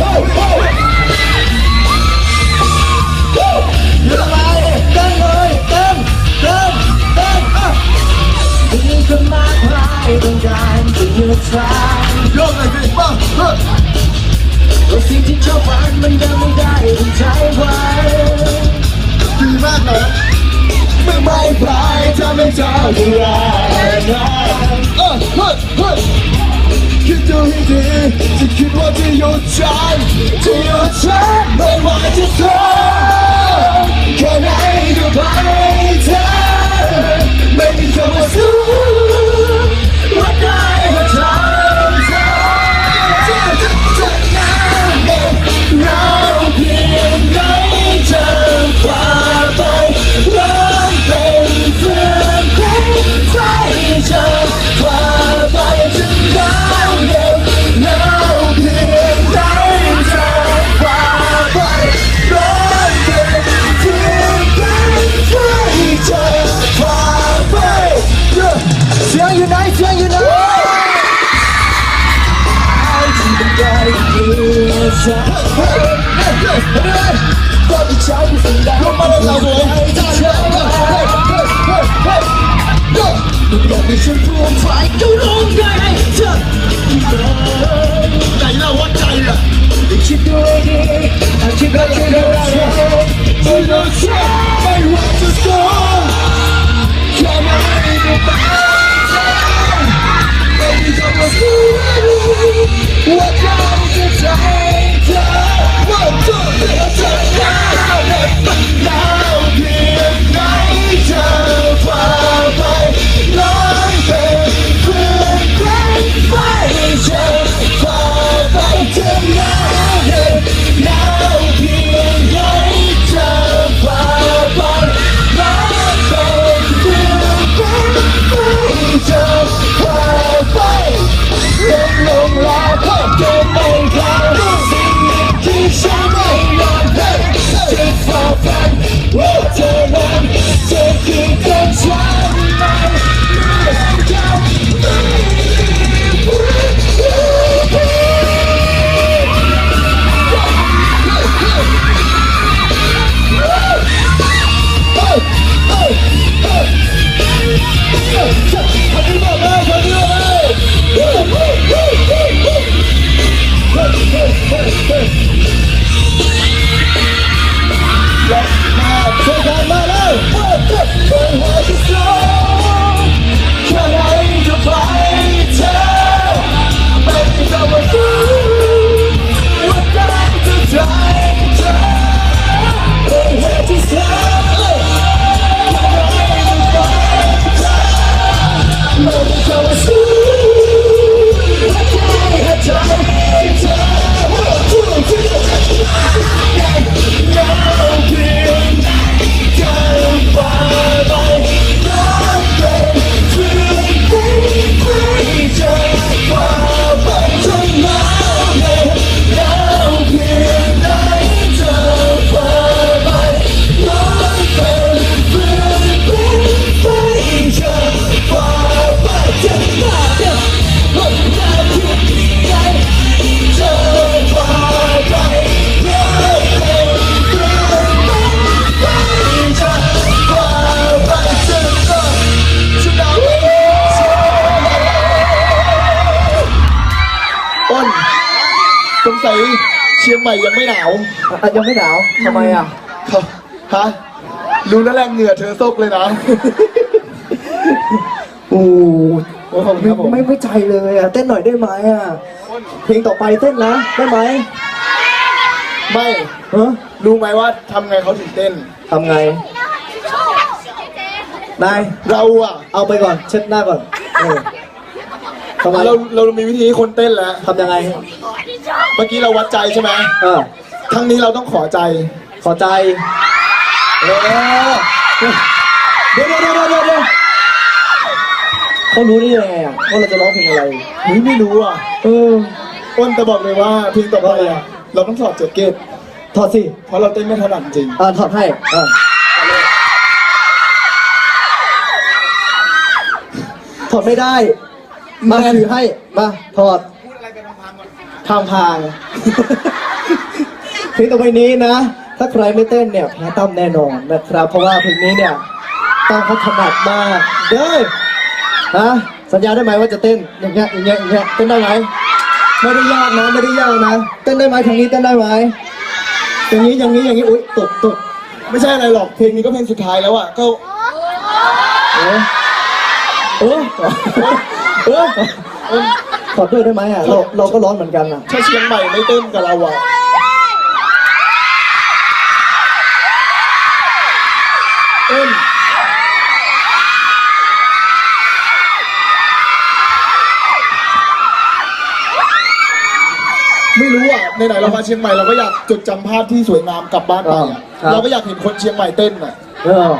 อยู่ทำไมเต้นเลยเต้นเต้นเต้นอะมีคนมากมายต้องการจะหยุดทางยกเลยสิบ้าเฮ้ยสิ่งที่ชอบฝันมันยังไม่ได้ต้องใจไว้ดีมากนะเมื่อไม่ไปจะไม่เจอที่ไรนะเฮ้ยเฮ้ย คิดดูให้ดีจะคิดว่า ฉันก็ที่ฉันสิ่งใม่ยังไม่หนาวอะยังไม่หนาวทำไมอะ ครับฮะรู้แล้วแหละเหงื่อเธอซกเลยนะ โอ้โอ้ขอบคุณครับผม ไม่ไม่ใจเลยอะ เต้นหน่อยได้ไหมอะ เพลงต่อไปเต้นนะได้ไหมไม่ฮะรู้ไหมว่าทำไงเขาถึงเต้น ทำไงนายเราอะเอาไปก่อน เช็ดหน้าก่อนเออทำไมเราเรามีวิธีให้คนเต้นแล้ว ทำยังไงเมื่อกี้เราวัดใจใช่ไหมเออครั้งนี้เราต้องขอใจ ขอใจเออเดี๋ยวเดี๋ยวเดี๋ยวเดี๋ยวเดี๋ยวเขารู้ได้ยังไงอะว่าเราจะร้องเพลงอะไรเฮ้ยไม่รู้อะเอออ้นแต่บอกเลยว่าเพลงต่อไปอะเราต้องถอดแจ็คเก็ตถอดสิเพราะเราเต้นไม่ถนัดจริงอ่าถอดให้อ่าถอดไม่ได้ มาถือให้ มาถอด ทางพางลงต่อไปนี้นะ ถ้าใครไม่เต้นเนี่ยแพ้ตั้มแน่นอนนะครับ เพราะว่าเพลงนี้เนี่ยตั้มเขาถนัดมากเด้อฮะสัญญาได้ไหมว่าจะเต้นอย่างเงี้ยอย่างเงี้ยอย่างเงี้ยเต้นได้ไหมไม่ได้ยากนะไม่ได้ยากนะเต้นได้ไหมทางนี้เต้นได้ไหมอย่างนี้อย่างนี้อย่างนี้อุ้ยตกตกไม่ใช่อะไรหรอกเพลงนี้ก็เพลงสุดท้ายแล้วอะก็เออเออเออเออ ขอด้วยได้ไหมอะเราเราก็ร้อนเหมือนกันอะถ้าเชียงใหม่ไม่เต้นกับเราอะเต้นไม่รู้อะในไหนๆเรามาเชียงใหม่เราก็อยากจดจำภาพที่สวยงามกลับบ้านไปอะครับเราก็อยากเห็นคนเชียงใหม่เต้นอะ เออ